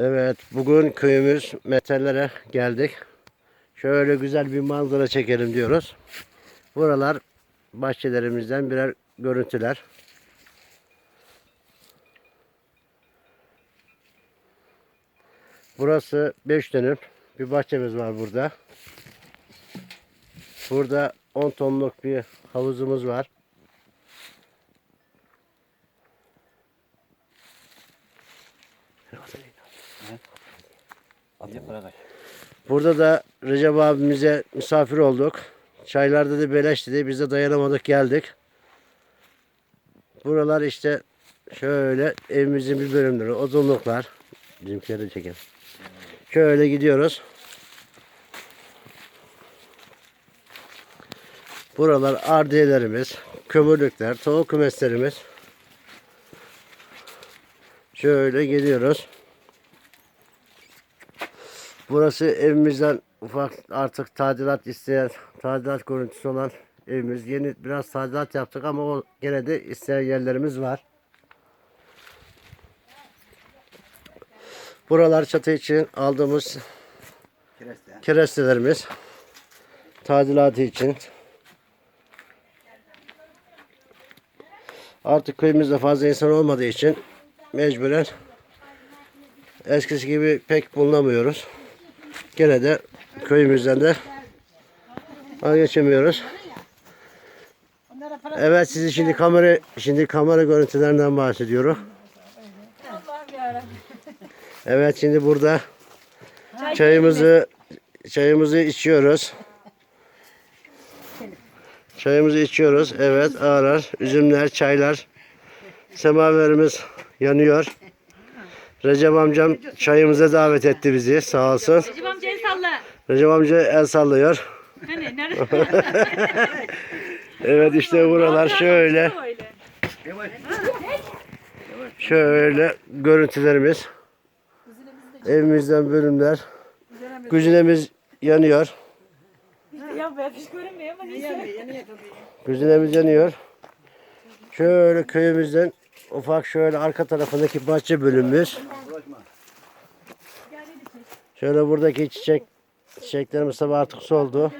Evet, bugün köyümüz Metellere geldik. Şöyle güzel bir manzara çekelim diyoruz. Buralar bahçelerimizden birer görüntüler. Burası 5 dönüm bir bahçemiz var burada. Burada 10 tonluk bir havuzumuz var. Bırak. Burada da Recep abimize misafir olduk. Çaylarda da beleş dedi. Biz de dayanamadık geldik. Buralar işte şöyle evimizin bir bölümleri. Odunluklar. Bizimkileri de çekelim. Şöyle gidiyoruz. Buralar ardiyelerimiz, kömürlükler, tavuk kümeslerimiz. Şöyle gidiyoruz. Burası evimizden ufak artık tadilat isteyen, tadilat görüntüsü olan evimiz. Yeni biraz tadilat yaptık ama o gene de isteyen yerlerimiz var. Buralar çatı için aldığımız Kereste. kerestelerimiz. Tadilatı için. Artık köyümüzde fazla insan olmadığı için mecburen eskisi gibi pek bulunamıyoruz. Gene de köyümüzden de vazgeçemiyoruz. Evet sizi şimdi kamera şimdi kamera görüntülerinden bahsediyorum. Evet şimdi burada çayımızı çayımızı içiyoruz. Çayımızı içiyoruz. Evet ağır üzümler, çaylar. Semaverimiz yanıyor. Recep amcam çayımıza davet etti bizi. Sağ olsun. Recep amca el sallıyor. Hani? Evet işte buralar şöyle. Şöyle görüntülerimiz. Evimizden bölümler. Güzinemiz yanıyor. ya ben hiç görünmüyor ama neyse. Güzinemiz yanıyor. Şöyle köyümüzden ufak şöyle arka tarafındaki bahçe bölümümüz. Şöyle buradaki çiçek çiçeklerimiz tabi artık soldu.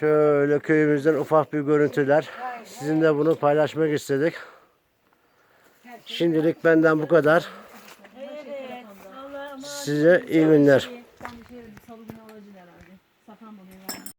Şöyle köyümüzden ufak bir görüntüler. Sizinle bunu paylaşmak istedik. Şimdilik benden bu kadar. Size iyi günler.